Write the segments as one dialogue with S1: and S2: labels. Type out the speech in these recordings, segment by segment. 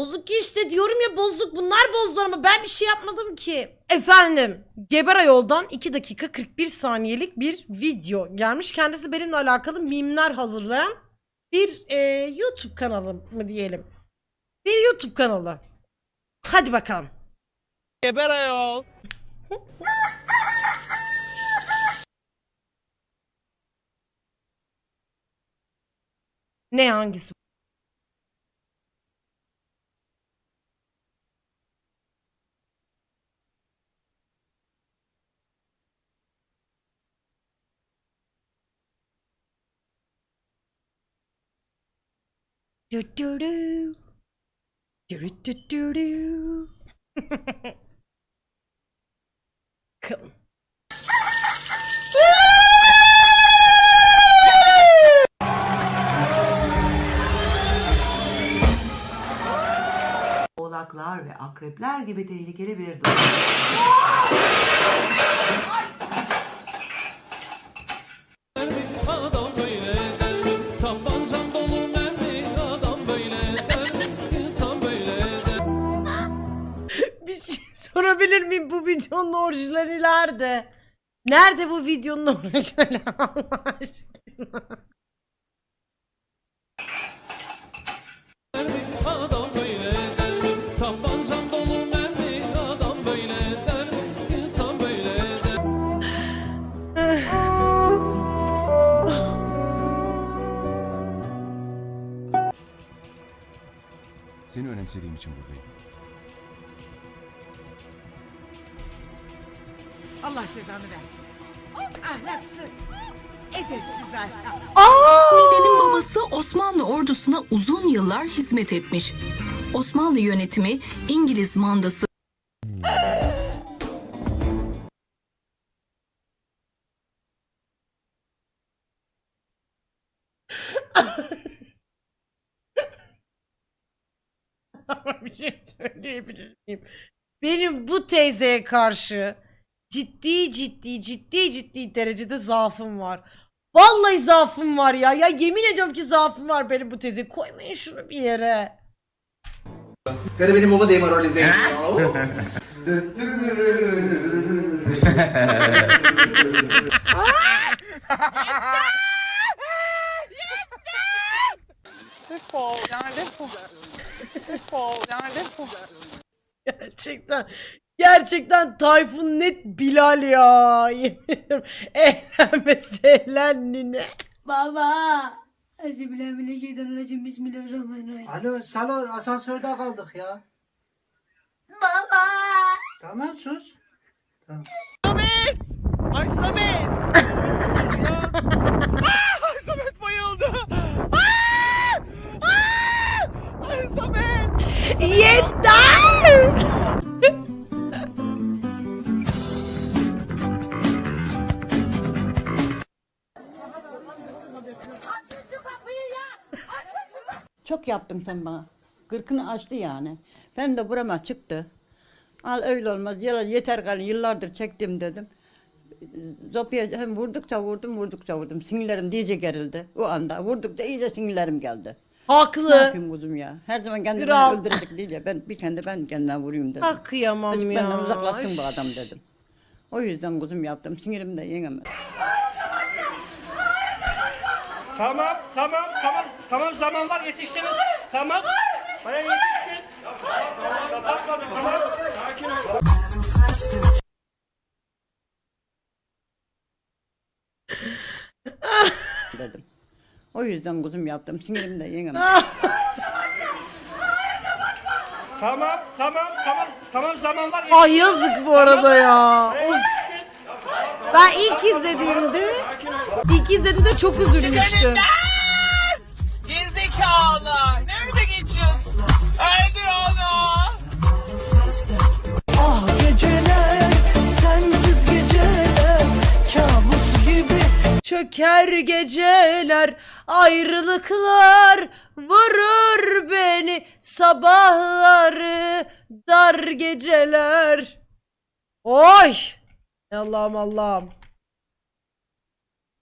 S1: Bozuk işte diyorum ya bozuk. Bunlar bozdu ama ben bir şey yapmadım ki. Efendim Gebera yoldan 2 dakika 41 saniyelik bir video gelmiş. Kendisi benimle alakalı mimler hazırlayan bir e, YouTube kanalı mı diyelim. Bir YouTube kanalı. Hadi bakalım.
S2: Geber ayol.
S1: Ne hangisi? Du du du. Du du du du. Bakalım.
S3: Oğlaklar ve akrepler gibi tehlikeli bir durum.
S1: videonun orijinali nerede? Nerede bu videonun orijinali Allah aşkına?
S4: Seni önemsediğim için buradayım.
S5: Allah cezanı versin. Ahlaksız. Edepsiz ahlak.
S6: Nide'nin babası Osmanlı ordusuna uzun yıllar hizmet etmiş. Osmanlı yönetimi İngiliz mandası
S1: Ama bir şey söyleyebilir miyim? Benim bu teyzeye karşı ciddi ciddi ciddi ciddi derecede zaafım var. Vallahi zaafım var ya. Ya yemin ediyorum ki zaafım var benim bu teyze. Koymayın şunu bir yere.
S7: Kaya benim baba demoralize ediyor.
S1: Gerçekten gerçekten Tayfun net Bilal ya. Yemin ediyorum. Eğlenme seylen nine.
S8: Baba. Euzubillahimineşşeytanirracim. Bismillahirrahmanirrahim.
S9: Alo Salo asansörde kaldık ya.
S8: Baba.
S9: Tamam sus. Tamam.
S2: Ay Samet.
S5: Çok yaptın sen bana. Gırkını açtı yani. Ben de burama çıktı. Al öyle olmaz. Yalan yeter gal yıllardır çektim dedim. Zopya hem vurdukça vurdum vurdukça vurdum. Sinirlerim iyice gerildi. O anda vurdukça iyice sinirlerim geldi. Ne
S1: Haklı.
S5: yapayım kuzum ya? Her zaman kendini
S1: Kral.
S5: öldürecek değil ya. Ben bir kendi ben kendine vurayım dedim.
S1: Ah kıyamam
S5: Azıcık
S1: ya.
S5: benden uzaklaşsın
S1: Üf.
S5: bu adam dedim. O yüzden kuzum yaptım. Sinirim de yenemem.
S10: Tamam tamam tamam Tamam zaman var yetiştiniz Tamam Baya yetiştin
S5: dedim. O yüzden kuzum yaptım. Sinirim de yenemem.
S10: Tamam tamam tamam Tamam zaman var
S1: Ay yazık bu arada ya. Of. Ben ilk izlediğimde ilk izlediğimde çok üzülmüştüm.
S2: Gerizekalı. Nerede geçiyorsun? Öldür onu.
S9: Ah geceler sensiz geceler kabus gibi
S1: Çöker geceler, ayrılıklar vurur beni sabahları dar geceler. Oy! Allah'ım Allah'ım.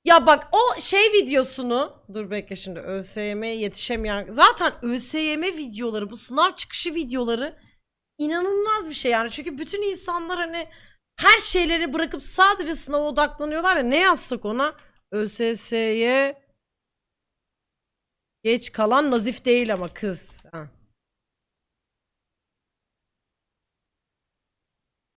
S1: Ya bak o şey videosunu dur bekle şimdi ÖSYM'ye yetişemeyen zaten ÖSYM videoları bu sınav çıkışı videoları inanılmaz bir şey yani çünkü bütün insanlar hani her şeyleri bırakıp sadece sınava odaklanıyorlar ya ne yazsak ona ÖSS'ye geç kalan nazif değil ama kız.